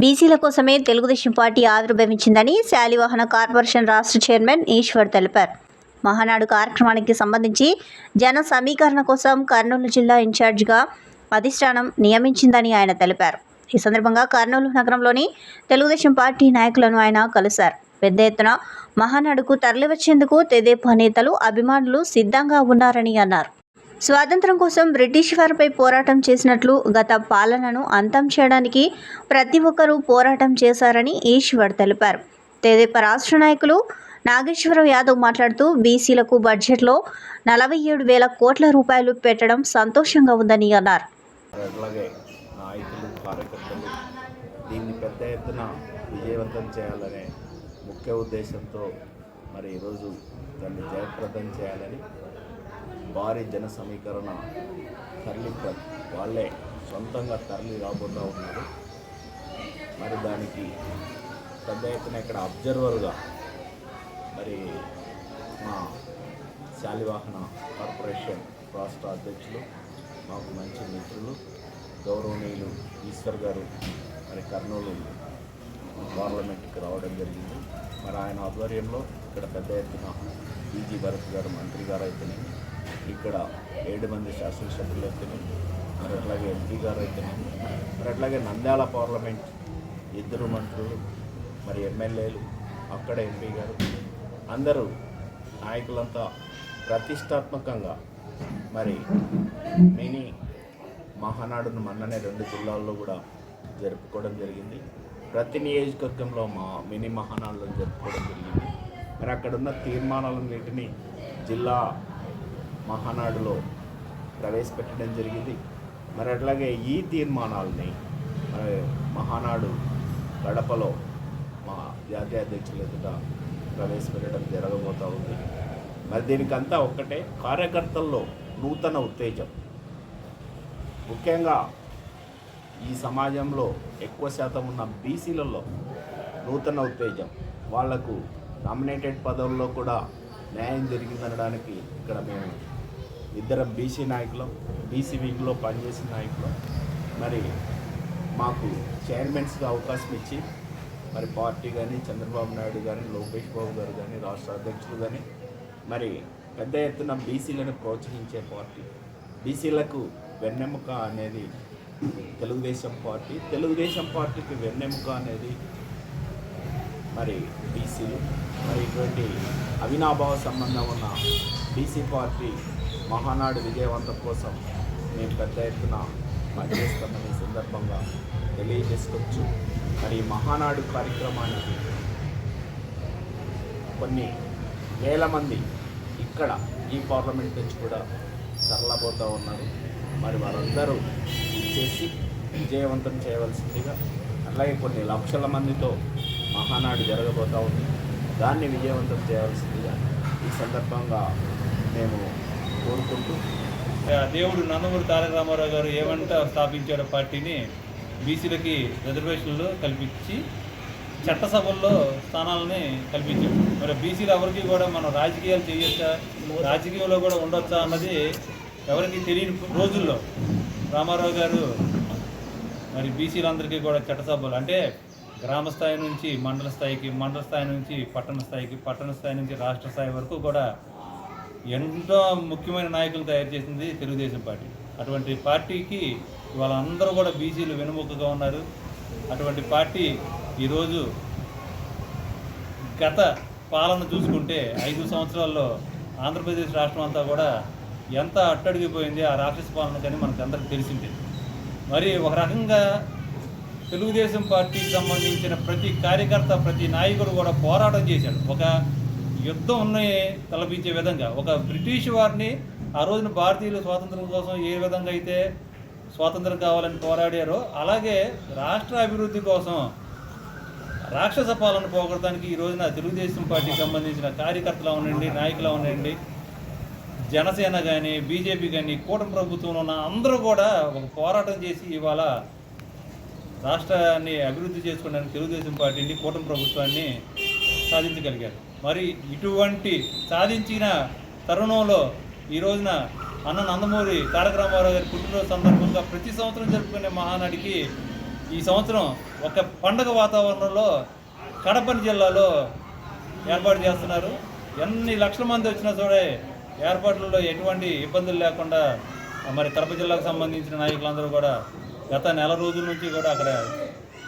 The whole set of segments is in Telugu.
బీసీల కోసమే తెలుగుదేశం పార్టీ ఆవిర్భవించిందని శాలివాహన కార్పొరేషన్ రాష్ట్ర చైర్మన్ ఈశ్వర్ తెలిపారు. మహానాడు కార్యక్రమానికి సంబంధించి జన సమీకరణ కోసం కర్నూలు జిల్లా ఇన్ఛార్జిగా అధిష్టానం నియమించిందని ఆయన తెలిపారు. ఈ సందర్భంగా కర్నూలు నగరంలోని తెలుగుదేశం పార్టీ నాయకులను ఆయన కలిశారు. పెద్ద ఎత్తున మహానాడుకు తరలివచ్చేందుకు తెదేపా నేతలు అభిమానులు సిద్ధంగా ఉన్నారని అన్నారు. స్వాతంత్రం కోసం బ్రిటిష్ వారిపై పోరాటం చేసినట్లు గత పాలనను అంతం చేయడానికి ప్రతి ఒక్కరూ పోరాటం చేశారని ఈశ్వర్ తెలిపారు. తెదేప రాష్ట్ర నాయకులు నాగేశ్వరరావు యాదవ్ మాట్లాడుతూ బీసీలకు బడ్జెట్లో నలభై ఏడు వేల కోట్ల రూపాయలు పెట్టడం సంతోషంగా ఉందని అన్నారు. దీన్ని పెద్ద ఎత్తున విజయవంతం చేయాలనే ముఖ్య ఉద్దేశంతో మరి ఈరోజు దాన్ని జయప్రదం చేయాలని భారీ జన సమీకరణ తరలి వాళ్ళే సొంతంగా తరలి రాబోతూ ఉన్నారు. మరి దానికి పెద్ద ఎత్తున ఇక్కడ అబ్జర్వర్గా మరి మా శాలివాహన కార్పొరేషన్ రాష్ట్ర అధ్యక్షులు మాకు మంచి మిత్రులు గౌరవనీయులు ఈశ్వర్ గారు మరి కర్నూలు పార్లమెంట్కి రావడం జరిగింది. మరి ఆయన ఆధ్వర్యంలో ఇక్కడ పెద్ద ఎత్తున ఈజీ భరత్ గారు మంత్రి గారు అయితేనే ఇక్కడ ఏడు మంది శాసనసభ్యులు అయితేనే మరి అట్లాగే ఎంపీ గారు అయితేనే మరి అట్లాగే నంద్యాల పార్లమెంట్ ఇద్దరు మంత్రులు మరి ఎమ్మెల్యేలు అక్కడ ఎంపీ గారు అందరూ నాయకులంతా ప్రతిష్టాత్మకంగా మరి మినీ మహానాడును మొన్ననే రెండు జిల్లాల్లో కూడా జరుపుకోవడం జరిగింది. ప్రతి నియోజకవర్గంలో మా మినీ మహానాడులను జరుపుకోవడం జరిగింది. మరి అక్కడున్న తీర్మానాలన్నింటినీ జిల్లా మహానాడులో ప్రవేశపెట్టడం జరిగింది. మరి అట్లాగే ఈ తీర్మానాలని మరి మహానాడు గడపలో మా జాతీయ అధ్యక్షుల ఎదుట ప్రవేశపెట్టడం జరగబోతూ ఉంది. మరి దీనికంతా ఒక్కటే కార్యకర్తల్లో నూతన ఉత్తేజం. ముఖ్యంగా ఈ సమాజంలో ఎక్కువ శాతం ఉన్న బీసీలలో నూతన ఉత్తేజం. వాళ్ళకు నామినేటెడ్ పదవుల్లో కూడా న్యాయం జరిగిందనడానికి ఇక్కడ మేము ఇద్దరం బీసీ నాయకులం బీసీ వింగ్లో పనిచేసిన నాయకులం. మరి మాకు చైర్మన్స్గా అవకాశం ఇచ్చి మరి పార్టీ కానీ చంద్రబాబు నాయుడు కానీ లోకేష్ బాబు గారు కానీ రాష్ట్ర అధ్యక్షులు కానీ మరి పెద్ద ఎత్తున బీసీలను ప్రోత్సహించే పార్టీ. బీసీలకు వెన్నెముక అనేది తెలుగుదేశం పార్టీ. తెలుగుదేశం పార్టీకి వెన్నెముక అనేది మరి బీసీలు మరి ఇటువంటి అవినాభావ సంబంధం ఉన్న బీసీ పార్టీ మహానాడు విజయవంతం కోసం మేము పెద్ద ఎత్తున పనిచేస్తామని సందర్భంగా తెలియజేసుకోవచ్చు. మరి మహానాడు కార్యక్రమానికి కొన్ని వేల మంది ఇక్కడ ఈ పార్లమెంట్ నుంచి కూడా తరలబోతూ ఉన్నారు. మరి వారందరూ చేసి విజయవంతం చేయవలసిందిగా అలాగే కొన్ని లక్షల మందితో మహానాడు జరగబోతూ ఉంది. దాన్ని విజయవంతం చేయవలసిందిగా ఈ సందర్భంగా మేము కోరుకుంటూ. ఆ దేవుడు నందమూరి తారక రామారావు గారు ఏమంట స్థాపించారో పార్టీని బీసీలకి రిజర్వేషన్లు కల్పించి చట్టసభల్లో స్థానాలని కల్పించారు. మరి బీసీలు ఎవరికి కూడా మనం రాజకీయాలు చేయొచ్చా? రాజకీయంలో కూడా ఉండొచ్చా అన్నది ఎవరికి తెలియని రోజుల్లో రామారావు గారు మరి బీసీలందరికీ కూడా చట్టసభలు అంటే గ్రామ స్థాయి నుంచి మండల స్థాయికి మండల స్థాయి నుంచి పట్టణ స్థాయికి పట్టణ స్థాయి నుంచి రాష్ట్ర స్థాయి వరకు కూడా ఎంతో ముఖ్యమైన నాయకులు తయారు చేసింది తెలుగుదేశం పార్టీ. అటువంటి పార్టీకి ఇవాళ అందరూ కూడా బీసీలు వెనుముకగా ఉన్నారు. అటువంటి పార్టీ ఈరోజు గత పాలన చూసుకుంటే ఐదు సంవత్సరాల్లో ఆంధ్రప్రదేశ్ రాష్ట్రం అంతా కూడా ఎంత అట్టడిగిపోయింది ఆ రాక్షస పాలన కానీ మనకందరికి తెలిసిందే. మరి ఒక రకంగా తెలుగుదేశం పార్టీకి సంబంధించిన ప్రతి కార్యకర్త ప్రతి నాయకుడు కూడా పోరాటం చేశాడు. ఒక యుద్ధం తలపించే విధంగా. ఒక బ్రిటిష్ వారిని ఆ రోజున భారతీయులు స్వాతంత్రం కోసం ఏ విధంగా అయితే స్వాతంత్రం కావాలని పోరాడారో అలాగే రాష్ట్ర అభివృద్ధి కోసం రాక్షస పాలన పోగొట్టడానికి ఈ రోజున తెలుగుదేశం పార్టీకి సంబంధించిన కార్యకర్తలు ఉండండి నాయకులు ఉండండి జనసేన కానీ బీజేపీ కానీ కూటమి ప్రభుత్వంలో ఉన్న అందరూ కూడా ఒక పోరాటం చేసి ఇవాళ రాష్ట్రాన్ని అభివృద్ధి చేసుకోవడానికి తెలుగుదేశం పార్టీని కూటమి ప్రభుత్వాన్ని సాధించగలిగారు. మరి ఇటువంటి సాధించిన తరుణంలో ఈ రోజున అన్న నందమూరి తారక రామారావు గారి పుట్టినరోజు సందర్భంగా ప్రతి సంవత్సరం జరుపుకునే మహానాడికి ఈ సంవత్సరం ఒక పండగ వాతావరణంలో కడప జిల్లాలో ఏర్పాటు చేస్తున్నారు. ఎన్ని లక్షల మంది వచ్చినా చూడే ఏర్పాట్లలో ఎటువంటి ఇబ్బందులు లేకుండా మరి కడప జిల్లాకు సంబంధించిన నాయకులందరూ కూడా గత నెల రోజుల నుంచి కూడా అక్కడ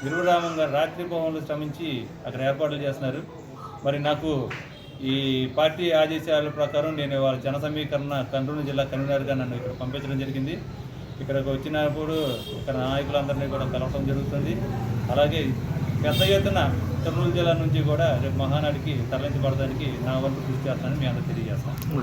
విరువరామం గారు రాత్రి భవన్లు శ్రమించి అక్కడ ఏర్పాట్లు చేస్తున్నారు. మరి నాకు ఈ పార్టీ ఆదేశాల ప్రకారం నేను వాళ్ళ జన సమీకరణ కర్నూలు జిల్లా కన్వీనర్గా నన్ను ఇక్కడ పంపించడం జరిగింది. ఇక్కడికి వచ్చినప్పుడు ఇక్కడ నాయకులందరినీ కూడా కలవడం జరుగుతుంది. అలాగే పెద్ద ఎత్తున కర్నూలు జిల్లా నుంచి కూడా రేపు మహానాడికి తరలించబడడానికి నా వంతు కృషి చేస్తానని మీ అందరూ తెలియజేస్తాను.